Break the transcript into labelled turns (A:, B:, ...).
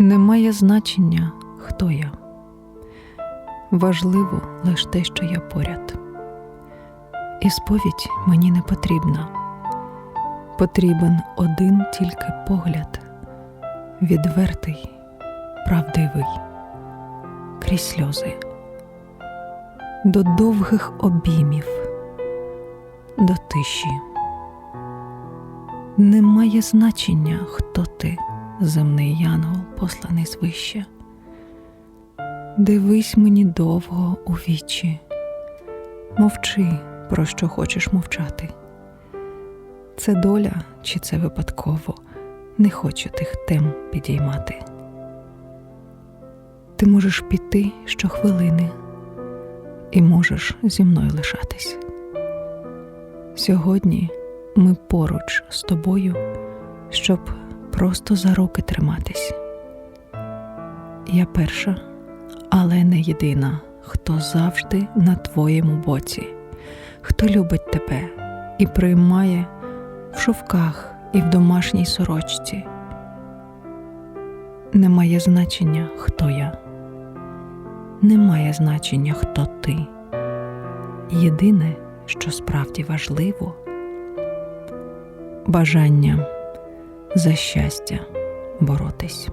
A: Немає значення, хто я. Важливо лише те, що я поряд. І сповідь мені не потрібна. Потрібен один тільки погляд, відвертий, правдивий, крізь сльози, до довгих обіймів, до тиші. Немає значення, хто ти, земний янгол, посланий звище. Дивись мені довго у вічі, мовчи, про що хочеш мовчати. Це доля чи це випадково, не хочу тих тем підіймати. Ти можеш піти щохвилини і можеш зі мною лишатись. Сьогодні ми поруч з тобою, щоб просто за руки триматись. Я перша, але не єдина, хто завжди на твоєму боці, хто любить тебе і приймає в шовках і в домашній сорочці. Немає значення, хто я. Немає значення, хто ти. Єдине, що справді важливо бажання за щастя боротись.